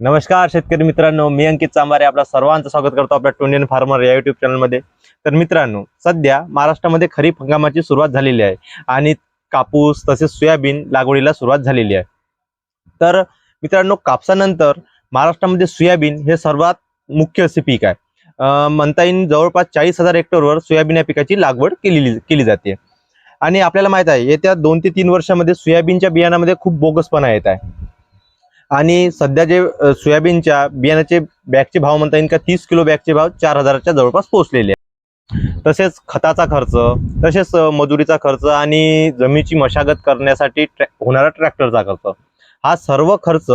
नमस्कार शेतकरी मित्रांनो मी अंकित चांबारे आपल्या सर्वांचं स्वागत करतो आपल्या टोनियन फार्मर या युट्यूब चॅनलमध्ये तर मित्रांनो सध्या महाराष्ट्रामध्ये खरीप हंगामाची सुरुवात झालेली आहे आणि कापूस तसेच सोयाबीन लागवडीला सुरुवात झालेली आहे. तर मित्रांनो कापसानंतर महाराष्ट्रामध्ये सोयाबीन हे सर्वात मुख्य असे पीक आहे. म्हणता येईल जवळपास चाळीस हजार हेक्टरवर सोयाबीन या पिकाची लागवड केलेली केली जाते. आणि आपल्याला माहीत आहे येत्या दोन ते तीन वर्षामध्ये सोयाबीनच्या बियाणामध्ये खूप बोगसपणा येत आहे. आणि सध्या जे सोयाबीनच्या बियाण्याचे बॅगचे भाव म्हणता येईल का तीस किलो बॅगचे भाव चार हजाराच्या जवळपास पोहोचलेले तसेच खताचा खर्च तसेच मजुरीचा खर्च आणि जमिनीची मशागत करण्यासाठी ट्रॅ होणारा ट्रॅक्टरचा खर्च. हा सर्व खर्च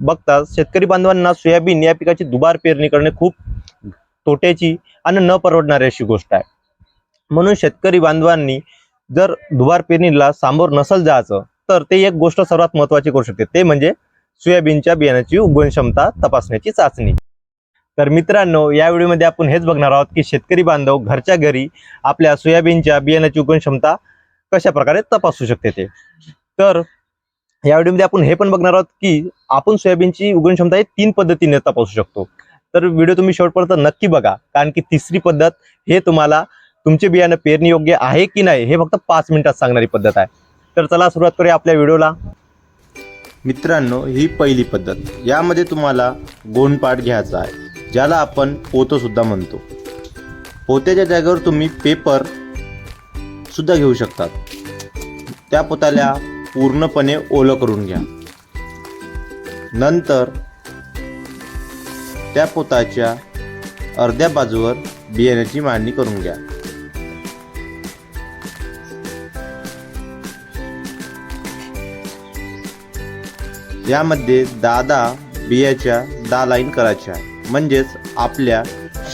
बघता शेतकरी बांधवांना सोयाबीन या पिकाची दुबार पेरणी करणे खूप तोट्याची आणि न परवडणारी अशी गोष्ट आहे. म्हणून शेतकरी बांधवांनी जर दुबार पेरणीला सामोर नसल जायचं तर ते एक गोष्ट सर्वात महत्वाची करू शकते. ते म्हणजे सोयाबीनच्या बियाण्याची उगवण क्षमता तपासण्याची चाचणी. तर मित्रांनो या व्हिडिओमध्ये आपण हेच बघणार आहोत की शेतकरी बांधव घरच्या घरी आपल्या सोयाबीनच्या बियाण्याची उगवण क्षमता कशा प्रकारे तपासू शकते ते. तर या व्हिडिओमध्ये आपण हे पण बघणार आहोत की आपण सोयाबीनची उगवण क्षमता ही तीन पद्धतीने तपासू शकतो. तर व्हिडिओ तुम्ही शेवटपर्यंत नक्की बघा कारण की तिसरी पद्धत हे तुम्हाला तुमचे बियाणं पेरणी योग्य आहे की नाही हे फक्त पाच मिनिटात सांगणारी पद्धत आहे. तर चला सुरुवात करूया आपल्या व्हिडिओला. मित्रांनो ही पहिली पद्धत. यामध्ये तुम्हाला गोंडपाट घ्यायचा आहे ज्याला आपण पोतंसुद्धा म्हणतो. पोत्याच्या जागेवर तुम्ही पेपर सुद्धा घेऊ शकतात. त्या पोताला पूर्णपणे ओलं करून घ्या. नंतर त्या पोताच्या अर्ध्या बाजूवर बियाण्याची मांडणी करून घ्या. यामध्ये दहा दहा बियाच्या दहा लाईन करायच्या. म्हणजेच आपल्या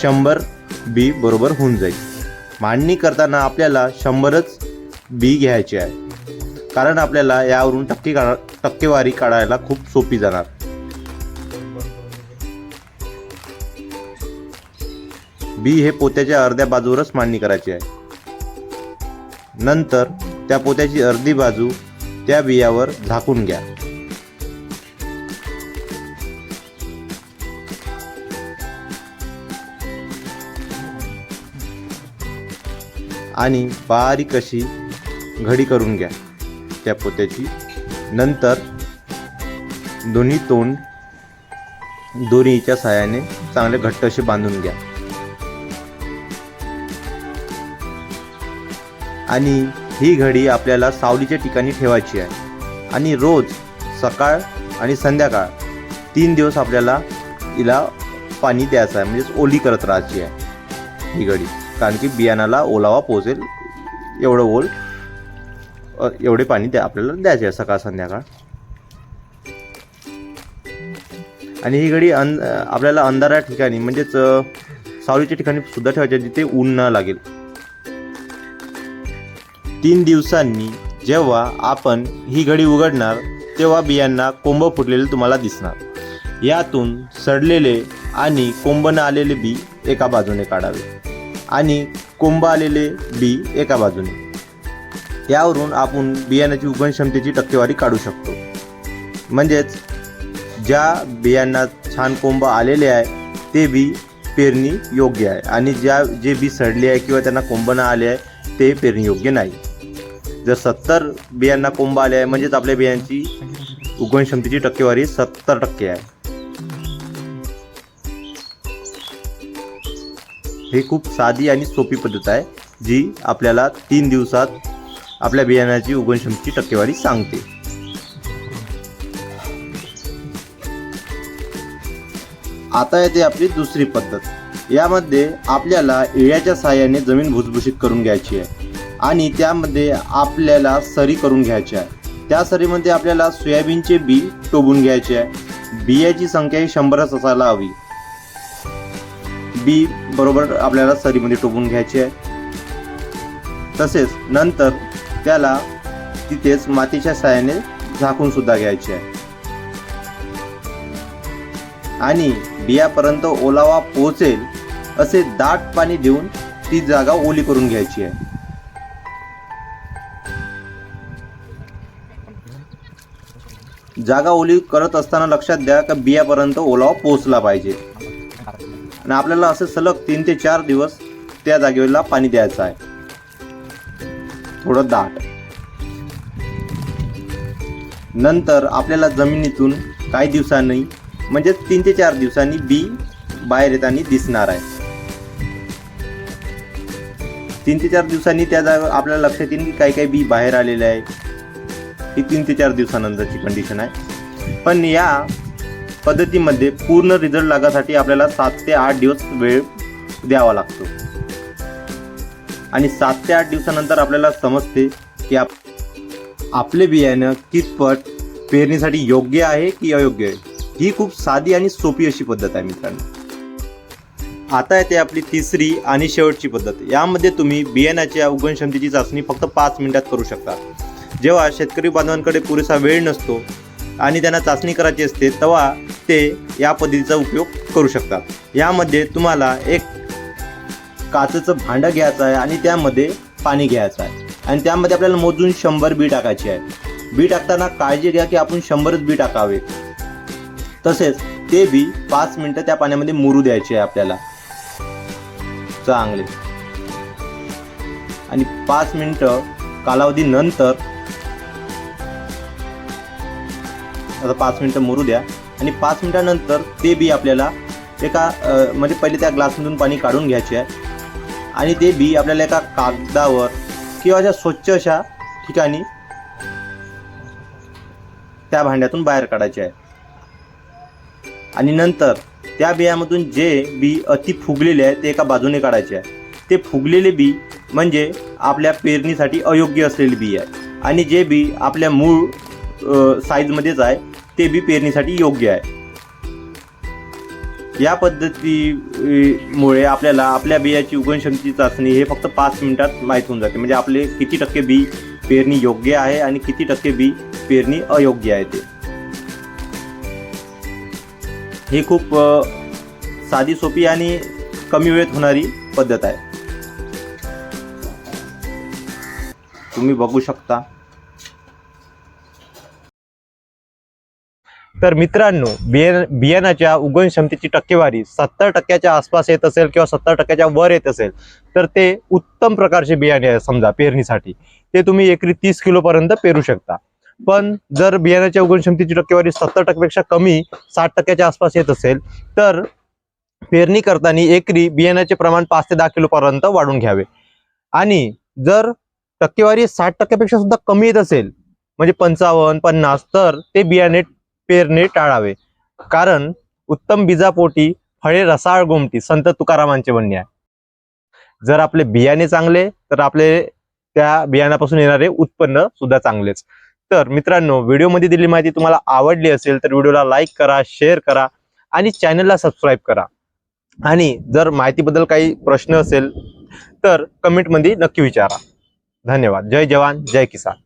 शंभर बी बरोबर होऊन जाईल. मांडणी करताना आपल्याला शंभरच बी घ्यायचे आहे. कारण आपल्याला यावरून टक्के काढा टक्केवारी काढायला खूप सोपी जाणार. बी हे पोत्याच्या अर्ध्या बाजूवरच मांडणी करायची आहे. नंतर त्या पोत्याची अर्धी बाजू त्या बियावर झाकून घ्या. आणि बारीक अशी घडी करून घ्या. त्या पोत्याची. नंतर दोन्ही तोंड दोरीच्या सहाय्याने चांगले घट्ट असे बांधून घ्या. आणि ही घडी आपल्याला सावलीच्या ठिकाणी ठेवायची आहे. आणि रोज सकाळ आणि संध्याकाळ तीन दिवस आपल्याला हिला पाणी द्यायचं आहे. म्हणजेच ओली करत राहायची आहे. ही घडी. कारण की बियाणाला ओलावा पोचेल एवढं ओल एवढे पाणी द्या आपल्याला द्यायचे आहे सकाळ संध्याकाळ. आणि ही घडी अं आपल्याला अंधारा ठिकाणी म्हणजेच सावलीच्या ठिकाणी सुद्धा ठेवायची जिथे ऊन न लागेल. तीन दिवसांनी जेव्हा आपण ही घडी उघडणार तेव्हा बियांना कोंब फुटलेले तुम्हाला दिसणार. यातून सडलेले आणि कोंब न आलेले बी एका बाजूने काढावे. आणि कोंब आलेले बी एका बाजूने. यावरून आपण बियाण्याची उगवण क्षमतेची टक्केवारी काढू शकतो. म्हणजेच ज्या बियांना छान कोंब आलेले आहे ते बी पेरणी योग्य आहे आणि ज्या जे बी सडले आहे किंवा त्यांना कोंब न आले आहे ते पेरणी योग्य नाही. जर सत्तर बियांना कोंब आले आहे म्हणजेच आपल्या बियांची उगवण क्षमतेची टक्केवारी सत्तर टक्के आहे. ही खूप साधी आणि सोपी पद्धत आहे जी आपल्याला तीन दिवसात आपल्या बियाण्याची उगवण टक्केवारी सांगते. आता येते आपली दुसरी पद्धत. यामध्ये आपल्याला इळ्याच्या सहाय्याने जमीन भुसभुशीत करून घ्यायची आहे आणि त्यामध्ये आपल्याला सरी करून घ्यायची आहे. त्या सरीमध्ये आपल्याला सोयाबीनचे बी टोबून घ्यायचे आहे. बियाची संख्या ही शंभरच असायला हवी. बी बरोबर आपल्याला सरीमध्ये टोपून घ्यायची आहे. तसेच नंतर त्याला तिथेच मातीच्या साह्याने झाकून सुद्धा घ्यायचे आहे. आणि बियापर्यंत ओलावा पोहोचेल असे दाट पाणी देऊन ती जागा ओली करून घ्यायची आहे. जागा ओली करत असताना लक्षात द्या का बियापर्यंत ओलावा पोहोचला पाहिजे. आणि आपल्याला असे सलग तीन ते चार दिवस त्या जागेला पाणी द्यायचं आहे. थोडं दाट. नंतर आपल्याला जमिनीतून काही दिवसांनी म्हणजे तीन ते चार दिवसांनी बी बाहेर येताना दिसणार आहे. तीन ते चार दिवसांनी त्या जागा आपल्याला लक्षात येईल की काही काही बी बाहेर आलेले आहे. ही तीन ते चार दिवसानंतरची कंडिशन आहे. पण या पद्धतीमध्ये पूर्ण रिझल्ट लागासाठी आपल्याला सात ते आठ दिवस वेळ द्यावा लागतो. आणि सात ते आठ दिवसानंतर आपल्याला समजते की आप आपले बियाणं कितपत पेरणीसाठी योग्य आहे की अयोग्य आहे. ही खूप साधी आणि सोपी अशी पद्धत आहे मित्रांनो. आता येते आपली तिसरी आणि शेवटची पद्धत. यामध्ये तुम्ही बियाण्याच्या उगवण क्षमतेची चाचणी फक्त पाच मिनिटात करू शकता. जेव्हा शेतकरी बांधवांकडे पुरेसा वेळ नसतो आणि त्यांना चाचणी करायची असते तेव्हा ते या पद्धतीचा उपयोग करू शकतात. यामध्ये तुम्हाला एक काचेचं भांडं घ्यायचं आहे आणि त्यामध्ये पाणी घ्यायचं आहे. आणि त्यामध्ये आपल्याला मोजून शंभर बी टाकायची आहे. बी टाकताना काळजी घ्या की आपण शंभरच बी टाकावे. तसेच ते बी पाच मिनटं त्या पाण्यामध्ये मुरू द्यायचे आहे आपल्याला. चांगले. आणि पाच मिनटं कालावधी नंतर आता पाच मिनटं मुरू द्या. आणि पाच मिनटानंतर ते बी आपल्याला एका म्हणजे पहिले त्या ग्लासमधून पाणी काढून घ्यायचे आहे. आणि ते बी आपल्याला एका कागदावर किंवा अशा स्वच्छ अशा ठिकाणी त्या भांड्यातून बाहेर काढायचे आहे. आणि नंतर त्या बियामधून जे बी अति फुगलेले आहे ते एका बाजूने काढायचे आहे. ते फुगलेले बी म्हणजे आपल्या पेरणीसाठी अयोग्य असलेले बी आहे. आणि जे बी आपल्या मूळ साईजमध्येच आहे ते बी पेरणीसाठी योग्य आहे. या पद्धतीमुळे आपल्याला आपल्या बियाची उगवण चाचणी हे फक्त पाच मिनिटात माहीत होऊन जाते. म्हणजे आपले किती टक्के बी पेरणी योग्य आहे आणि किती टक्के बी पेरणी अयोग्य आहे ते. ही खूप साधी सोपी आणि कमी वेळेत होणारी पद्धत आहे. तुम्ही बघू शकता. तर मित्रांनो बिया बियाणाच्या उगवण क्षमतेची टक्केवारी सत्तर टक्क्याच्या आसपास येत असेल किंवा सत्तर टक्क्याच्या वर येत असेल तर ते उत्तम प्रकारचे बियाणे आहे समजा पेरणीसाठी. ते तुम्ही एकरी तीस किलोपर्यंत पेरू शकता. पण जर बियाण्याच्या उगवण क्षमतेची टक्केवारी सत्तर टक्क्यापेक्षा कमी साठ टक्क्याच्या आसपास येत असेल तर पेरणी करताना एकरी बियाण्याचे प्रमाण पाच ते दहा किलोपर्यंत वाढून घ्यावे. आणि जर टक्केवारी साठ टक्क्यापेक्षा सुद्धा कमी येत असेल म्हणजे पंचावन्न पन्नास तर ते बियाणे पेरणे टाळावे. कारण उत्तम बीजापोटी फळे रसाळ गोमटी संत तुकारामांचे म्हणणे आहे. जर आपले बियाणे चांगले तर आपले त्या बियाण्यापासून येणारे उत्पन्न सुद्धा चांगलेच. तर मित्रांनो व्हिडिओमध्ये दिलेली माहिती तुम्हाला आवडली असेल तर व्हिडिओला लाईक करा शेअर करा आणि चॅनलला सबस्क्राईब करा. आणि जर माहितीबद्दल काही प्रश्न असेल तर कमेंटमध्ये नक्की विचारा. धन्यवाद. जय जवान जय किसान.